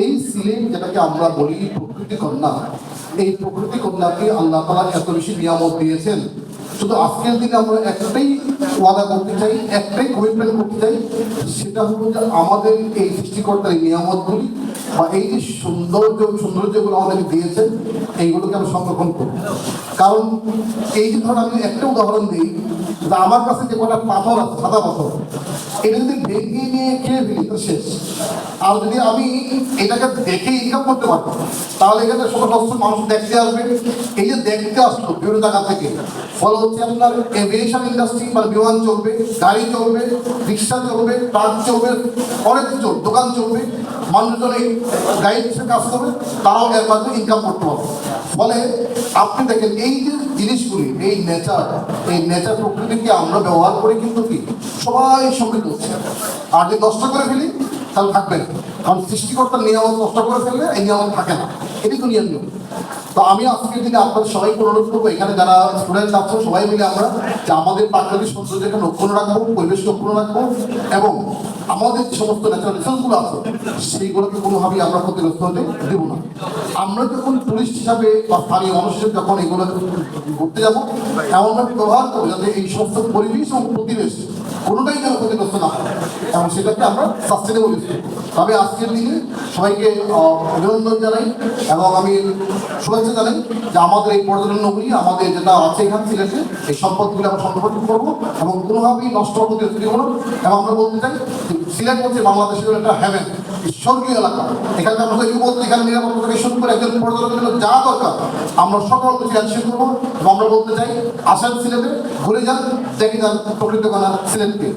এই সিলেট যেটাকে আমরা বলি প্রকৃতি কন্যা, এই প্রকৃতি কন্যাকে আল্লাহ তালা এত বেশি নিয়ামত দিয়েছেন। শুধু আজকের দিনে আমরা একটাই ওয়াদা করতে চাই, একটাই কমিটমেন্ট করতে চাই, সেটা হলো যে আমাদের এই সৃষ্টিকর্তার নিয়ামতগুলি বা এই যে সৌন্দর্য, সৌন্দর্যগুলো আমাদেরকে দিয়েছেন, এইগুলোকে আমরা সংরক্ষণ করব। কারণ এই যে ধরুন আমি একটা উদাহরণ দিই যে আমার কাছে যে কটা পাথর আছে, সাদা পাথর, এটা যদি ভেঙে নিয়ে খেয়ে ফেলি তো শেষ। আর যদি আমি এটাকে দেখে ইনকাম করতে পারব তাহলে এখানে সমস্ত মানুষ দেখতে আসবে। এই যে দেখতে আসলো বিভিন্ন জায়গা থেকে, ফলে হচ্ছে আপনার এভিয়েশন ইন্ডাস্ট্রি বা বিমান চলবে, গাড়ি চলবে, রিক্সা চলবে, ট্রাক চলবে, অনেক কিছু দোকান চলবে মানুষজন এই গাড়ি কাজ করবে, তারাও এর মাধ্যমে ইনকাম করতে পারবে। ফলে আপনি দেখেন, এই যে জিনিসগুলি, এই নেচার এই নেচার প্রকৃতিকে আমরা ব্যবহার করে কিন্তু কি, সবাই সমৃদ্ধ হচ্ছে। আর যদি নষ্ট করে ফেলি, তাহলে থাকবে। কারণ সৃষ্টিকর্তার নিয়ামত নষ্ট করে ফেললে এই নিয়ামত থাকে না। এটি তো নিয়ম। তো আমি আজকের দিনে আপনাদের সবাইকে অনুরোধ করব, এখানে যারা স্টুডেন্ট আছো, সবাই মিলে আমরা যে আমাদের প্রাকৃতিক সৌন্দর্যকে লক্ষণ রাখব পরিবেশ লক্ষণ রাখব এবং আমাদের যে সমস্ত ন্যাচারাল রিসোর্সগুলো আছে, সেইগুলোকে কোনোভাবেই আমরা ক্ষতিগ্রস্ত হতে দেবো না। আমরা যখন টুরিস্ট হিসাবে বা স্থানীয় মানুষ যখন এগুলো ঘুরতে যাব, এমনভাবে ব্যবহার করব যাতে এই সমস্ত পরিবেশ এবং প্রতিবেশ কোনোটাই যেন ক্ষতিগ্রস্ত না হয়। এবং সেক্ষেত্রে আমরা সাস্টেনেবল তবে আজকের দিনে সবাইকে অভিনন্দন জানাই এবং আমি শুভেচ্ছা জানাই যে আমাদের এই পর্যটন নগরী, আমাদের যেটা আছে এখানে সিলেটে এই সম্পদগুলি আমরা সংরক্ষণ করব এবং কোনোভাবেই নষ্ট হতে দিব না। এবং আমরা বলতে চাই সিলেট হচ্ছে বাংলাদেশের একটা হ্যাভেন স্বর্গীয় এলাকা। এখানে আমরা যদি বলতে এখানে নিরাপত্তা থেকে শুরু করে একজন পর্যটকের জন্য যা দরকার, আমরা সকল কিছু অ্যাকশন করব। আমরা বলতে চাই, আসেন সিলেটে, ঘুরে যান, দেখে যান প্রকৃত কণা সিলেটকে।